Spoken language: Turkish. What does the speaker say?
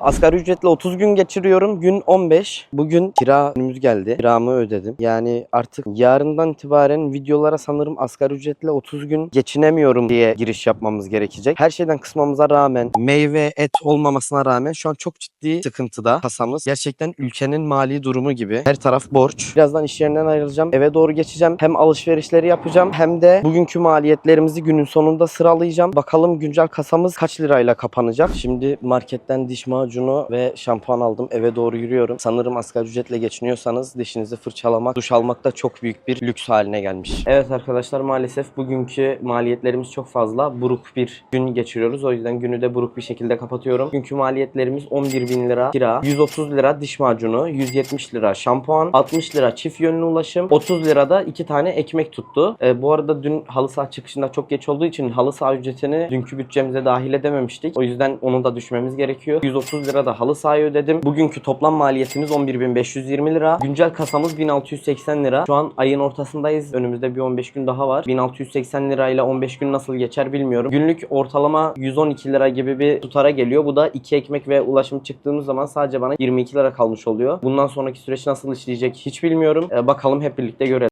Asgari ücretle 30 gün geçiriyorum. Gün 15. Bugün kira günümüz geldi. Kiramı ödedim. Yani artık yarından itibaren videolara sanırım asgari ücretle 30 gün geçinemiyorum diye giriş yapmamız gerekecek. Her şeyden kısmamıza rağmen, meyve, et olmamasına rağmen şu an çok ciddi sıkıntıda kasamız. Gerçekten ülkenin mali durumu gibi. Her taraf borç. Birazdan iş yerinden ayrılacağım. Eve doğru geçeceğim. Hem alışverişleri yapacağım hem de bugünkü maliyetlerimizi günün sonunda sıralayacağım. Bakalım güncel kasamız kaç lirayla kapanacak. Şimdi marketten diş ve şampuan aldım. Eve doğru yürüyorum. Sanırım asgari ücretle geçiniyorsanız dişinizi fırçalamak, duş almak da çok büyük bir lüks haline gelmiş. Evet arkadaşlar maalesef bugünkü maliyetlerimiz çok fazla. Buruk bir gün geçiriyoruz. O yüzden günü de buruk bir şekilde kapatıyorum. Günkü maliyetlerimiz 11 bin lira kira, 130 lira diş macunu, 170 lira şampuan, 60 lira çift yönlü ulaşım, 30 lira da 2 tane ekmek tuttu. Ee, bu arada dün halı saha çıkışında çok geç olduğu için halı saha ücretini dünkü bütçemize dahil edememiştik. O yüzden onu da düşmemiz gerekiyor. 130 lira da halı sahaya ödedim. Bugünkü toplam maliyetimiz 11.520 lira. Güncel kasamız 1680 lira. Şu an ayın ortasındayız. Önümüzde bir 15 gün daha var. 1680 lirayla 15 gün nasıl geçer bilmiyorum. Günlük ortalama 112 lira gibi bir tutara geliyor. Bu da 2 ekmek ve ulaşım çıktığımız zaman sadece bana 22 lira kalmış oluyor. Bundan sonraki süreç nasıl işleyecek hiç bilmiyorum. Ee, bakalım hep birlikte görelim.